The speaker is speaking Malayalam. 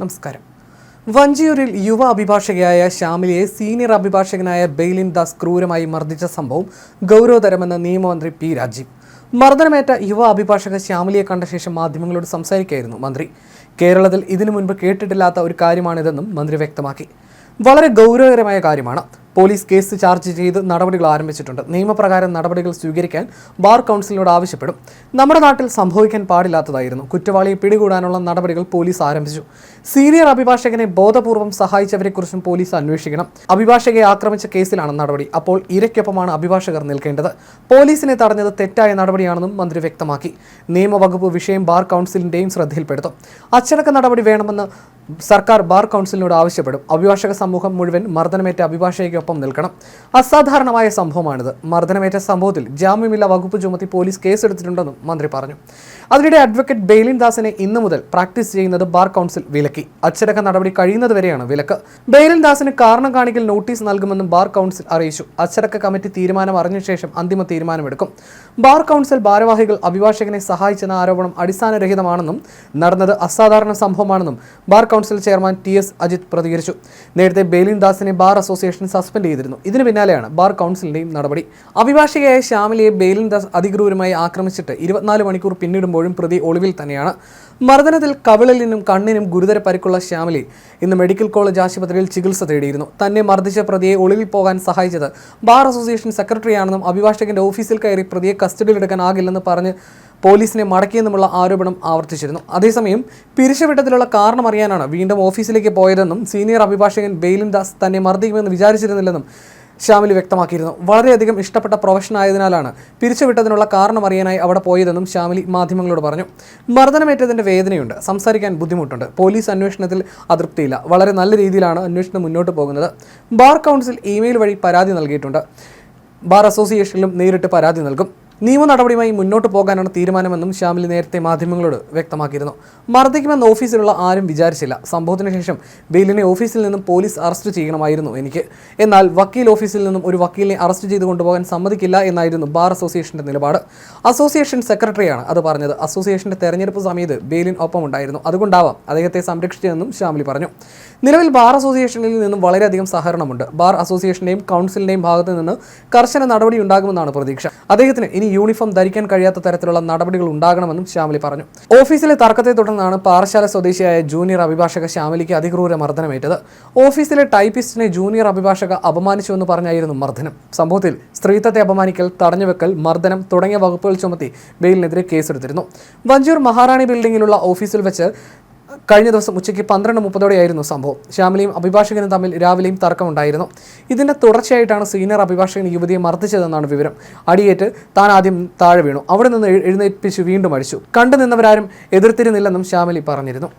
നമസ്കാരം. വഞ്ചിയൂരിൽ യുവ അഭിഭാഷകയായ ശ്യാമിലിയെ സീനിയർ അഭിഭാഷകനായ ബെയ്ലിൻ ദാസ് ക്രൂരമായി മർദ്ദിച്ച സംഭവം ഗൗരവതരമെന്ന് നിയമമന്ത്രി പി രാജീവ്. മർദ്ദനമേറ്റ യുവ അഭിഭാഷക ശ്യാമിലിയെ കണ്ട ശേഷം മാധ്യമങ്ങളോട് സംസാരിക്കുകയായിരുന്നു മന്ത്രി. കേരളത്തിൽ ഇതിനു മുൻപ് കേട്ടിട്ടില്ലാത്ത ഒരു കാര്യമാണിതെന്നും മന്ത്രി വ്യക്തമാക്കി. വളരെ ഗൗരവകരമായ കാര്യമാണ്. പോലീസ് കേസ് ചാർജ് ചെയ്ത് നടപടികൾ ആരംഭിച്ചിട്ടുണ്ട്. നിയമപ്രകാരം നടപടികൾ സ്വീകരിക്കാൻ ബാർ കൗൺസിലിനോട് ആവശ്യപ്പെടും. നമ്മുടെ നാട്ടിൽ സംഭവിക്കാൻ പാടില്ലാത്തതായിരുന്നു. കുറ്റവാളിയെ പിടികൂടാനുള്ള നടപടികൾ പോലീസ് ആരംഭിച്ചു. സീനിയർ അഭിഭാഷകനെ ബോധപൂർവം സഹായിച്ചവരെക്കുറിച്ചും പോലീസ് അന്വേഷിക്കണം. അഭിഭാഷകയെ ആക്രമിച്ച കേസിലാണ് നടപടി. അപ്പോൾ ഇരയ്ക്കൊപ്പമാണ് അഭിഭാഷകർ നിൽക്കേണ്ടത്. പോലീസിനെ തടഞ്ഞത് തെറ്റായ നടപടിയാണെന്നും മന്ത്രി വ്യക്തമാക്കി. നിയമവകുപ്പ് വിഷയം ബാർ കൗൺസിലിന്റെയും ശ്രദ്ധയിൽപ്പെടുത്തും. അച്ചടക്ക നടപടി വേണമെന്ന് സർക്കാർ ബാർ കൗൺസിലിനോട് ആവശ്യപ്പെടും. അഭിഭാഷക സമൂഹം മുഴുവൻ മർദ്ദനമേറ്റ അഭിഭാഷകയ്ക്കൊപ്പം നിൽക്കണം. അസാധാരണമായ സംഭവമാണിത്. മർദ്ദനമേറ്റ സംഭവത്തിൽ ജാമ്യമില്ല വകുപ്പ് ചുമത്തി പോലീസ് കേസെടുത്തിട്ടുണ്ടെന്നും മന്ത്രി പറഞ്ഞു. അതിനിടെ അഡ്വക്കേറ്റ് ബെയിലിൻ ദാസിനെ ഇന്നു മുതൽ പ്രാക്ടീസ് ചെയ്യുന്നത് ബാർ കൗൺസിൽ വിലക്കി. അച്ചടക്ക നടപടി കഴിയുന്നതുവരെയാണ് വിലക്ക്. ബെയിലിൻ ദാസിന് കാരണം കാണിക്കൽ നോട്ടീസ് നൽകുമെന്നും ബാർ കൗൺസിൽ അറിയിച്ചു. അച്ചടക്ക കമ്മിറ്റി തീരുമാനം അറിഞ്ഞ ശേഷം അന്തിമ തീരുമാനമെടുക്കും. ബാർ കൗൺസിൽ ഭാരവാഹികൾ അഭിഭാഷകനെ സഹായിച്ചെന്ന ആരോപണം അടിസ്ഥാനരഹിതമാണെന്നും നടന്നത് അസാധാരണ സംഭവമാണെന്നും bar council chairman T S Ajith പ്രതികരിച്ചു. നേരത്തെ ബേലിൻ ദാസിനെ ബാർ അസോസിയേഷൻ സസ്പെൻഡ് ചെയ്തിരുന്നു. ഇതിനു പിന്നാലെയാണ് ബാർ കൗൺസിലിന്റെയും നടപടി. അഭിഭാഷകയായ ശ്യാമിലയെ ബേലിൻ ദാസ് അതിക്രൂരമായി ആക്രമിച്ചിട്ട് ഇരുപത്തിനാല് മണിക്കൂർ പിന്നിടുമ്പോഴും പ്രതി ഒളിവിൽ തന്നെയാണ്. മർദ്ദനത്തിൽ കവിളലിനും കണ്ണിനും ഗുരുതര പരിക്കുള്ള ശ്യാമിലി ഇന്ന് മെഡിക്കൽ കോളേജ് ആശുപത്രിയിൽ ചികിത്സ തേടിയിരുന്നു. തന്നെ മർദ്ദിച്ച പ്രതിയെ ഒളിവിൽ പോകാൻ സഹായിച്ചത് ബാർ അസോസിയേഷൻ സെക്രട്ടറിയാണെന്നും അഭിഭാഷകന്റെ ഓഫീസിൽ കയറി പ്രതിയെ കസ്റ്റഡിയിലെടുക്കാനാകില്ലെന്ന് പറഞ്ഞ് പോലീസിനെ മടക്കിയെന്നുമുള്ള ആരോപണം ആവർത്തിച്ചിരുന്നു. അതേസമയം പിരിച്ചുവിട്ടതിലുള്ള കാരണം അറിയാനാണ് വീണ്ടും ഓഫീസിലേക്ക് പോയതെന്നും സീനിയർ അഭിഭാഷകൻ ബെയിലിൻ ദാസ് തന്നെ മർദ്ദിക്കുമെന്ന് വിചാരിച്ചിരുന്നില്ലെന്നും ശ്യാമിലി വ്യക്തമാക്കിയിരുന്നു. വളരെയധികം ഇഷ്ടപ്പെട്ട പ്രൊഫഷൻ ആയതിനാലാണ് പിരിച്ചുവിട്ടതിനുള്ള കാരണം അറിയാനായി അവിടെ പോയതെന്നും ശ്യാമിലി മാധ്യമങ്ങളോട് പറഞ്ഞു. മർദ്ദനമേറ്റതിന്റെ വേദനയുണ്ട്. സംസാരിക്കാൻ ബുദ്ധിമുട്ടുണ്ട്. പോലീസ് അന്വേഷണത്തിൽ അതൃപ്തിയില്ല. വളരെ നല്ല രീതിയിലാണ് അന്വേഷണം മുന്നോട്ട് പോകുന്നത്. ബാർ കൗൺസിൽ ഇമെയിൽ വഴി പരാതി നൽകിയിട്ടുണ്ട്. ബാർ അസോസിയേഷനിലും നേരിട്ട് പരാതി നൽകും. നിയമ നടപടിയുമായി മുന്നോട്ട് പോകാനാണ് തീരുമാനമെന്നും ശ്യാമിലി നേരത്തെ മാധ്യമങ്ങളോട് വ്യക്തമാക്കിയിരുന്നു. മർദ്ദിക്കുമെന്ന് ഓഫീസിലുള്ള ആരും വിചാരിച്ചില്ല. സംഭവത്തിന് ശേഷം ബെയിലിനെ ഓഫീസിൽ നിന്നും പോലീസ് അറസ്റ്റ് ചെയ്യണമായിരുന്നു എനിക്ക്. എന്നാൽ വക്കീൽ ഓഫീസിൽ നിന്നും ഒരു വക്കീലിനെ അറസ്റ്റ് ചെയ്ത് കൊണ്ടുപോകാൻ സമ്മതിക്കില്ല എന്നായിരുന്നു ബാർ അസോസിയേഷന്റെ നിലപാട്. അസോസിയേഷൻ സെക്രട്ടറിയാണ് അത് പറഞ്ഞത്. അസോസിയേഷന്റെ തെരഞ്ഞെടുപ്പ് സമയത്ത് ബെയിലിൻ ഒപ്പമുണ്ടായിരുന്നു. അതുകൊണ്ടാവാം അദ്ദേഹത്തെ സംരക്ഷിച്ചതെന്നും ശ്യാമിലി പറഞ്ഞു. നിലവിൽ ബാർ അസോസിയേഷനിൽ നിന്നും വളരെയധികം സഹകരണമുണ്ട്. ബാർ അസോസിയേഷന്റെയും കൗൺസിലിന്റെയും ഭാഗത്തു നിന്ന് കർശന നടപടി ഉണ്ടാകുമെന്നാണ് പ്രതീക്ഷ. അദ്ദേഹത്തിന് ഇനി യൂണിഫോം ധരിക്കാൻ കഴിയാത്ത തരത്തിലുള്ള നടപടികൾ ഉണ്ടാകണമെന്നും ശ്യാമലി പറഞ്ഞു. ഓഫീസിലെ തർക്കത്തെ തുടർന്നാണ് പാറശാല സ്വദേശിയായ ജൂനിയർ അഭിഭാഷക ശ്യാമലിക്ക് അതിക്രൂര മർദ്ദനമേറ്റത്. ഓഫീസിലെ ടൈപ്പിസ്റ്റിനെ ജൂനിയർ അഭിഭാഷക അപമാനിച്ചുവെന്ന് പറഞ്ഞായിരുന്നു മർദ്ദനം. സംഭവത്തിൽ സ്ത്രീത്വത്തെ അപമാനിക്കൽ തടഞ്ഞുവെക്കൽ മർദ്ദനം തുടങ്ങിയ വകുപ്പുകൾ ചുമത്തി ബെയിലിനെതിരെ കേസെടുത്തിരുന്നു. വഞ്ചൂർ മഹാറാണി ബിൽഡിംഗിലുള്ള ഓഫീസിൽ വെച്ച് കഴിഞ്ഞ ദിവസം ഉച്ചയ്ക്ക് പന്ത്രണ്ട് മുപ്പതോടെയായിരുന്നു സംഭവം. ശ്യാമിലയും അഭിഭാഷകനും തമ്മിൽ രാവിലെയും തർക്കമുണ്ടായിരുന്നു. ഇതിന്റെ തുടർച്ചയായിട്ടാണ് സീനിയർ അഭിഭാഷകൻ യുവതിയെ മർദ്ദിച്ചതെന്നാണ് വിവരം. അടിയേറ്റ് താൻ ആദ്യം താഴെ വീണു. അവിടെ നിന്ന് എഴുന്നേൽപ്പിച്ച് വീണ്ടും അടിച്ചു കണ്ടു നിന്നവരാരും എതിർത്തിരുന്നില്ലെന്നും ശ്യാമിലി പറഞ്ഞിരുന്നു.